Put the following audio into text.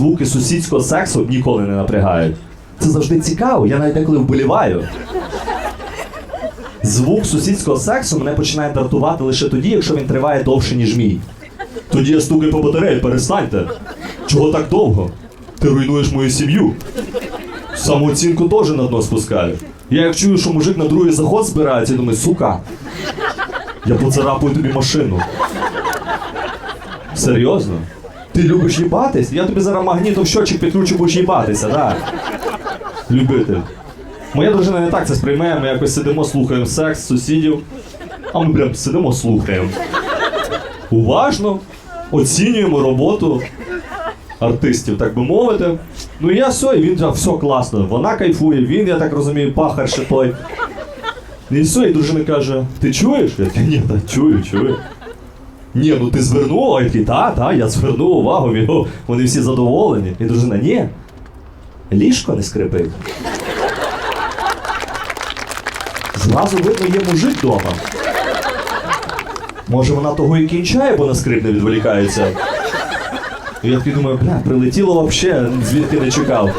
звуки сусідського сексу ніколи не напрягають. Це завжди цікаво, я навіть деколи вболіваю. Звук сусідського сексу мене починає дратувати лише тоді, якщо він триває довше, ніж мій. Тоді я стукаю по батареї, перестаньте. Чого так довго? Ти руйнуєш мою сім'ю. Самооцінку теж на дно спускаю. Я як чую, що мужик на другий заход збирається, думаю, сука. Я поцарапаю тобі машину. Серйозно? Ти любиш їбатись? Я тобі зараз магнітом щочик підключу, будеш їбатися, так. Любитель. Моя дружина не так це сприймає, ми якось сидимо, слухаємо секс, сусідів. А ми прям сидимо, слухаємо. Уважно оцінюємо роботу артистів, так би мовити. Ну і я все, і він все класно. Вона кайфує, він, я так розумію, пахар ще той. І все, і дружина каже: ти чуєш? Я такий, ні, та чую, чую. Ні, ну ти звернув, а я такий, та, я звернув увагу, його, вони всі задоволені. І дружина, ні. Ліжко не скрипить. Зразу видно, є мужик вдома. Може вона того і кінчає, бо на скрип не відволікається. І я такий думаю, бля, прилетіло вообще, звідки не чекав.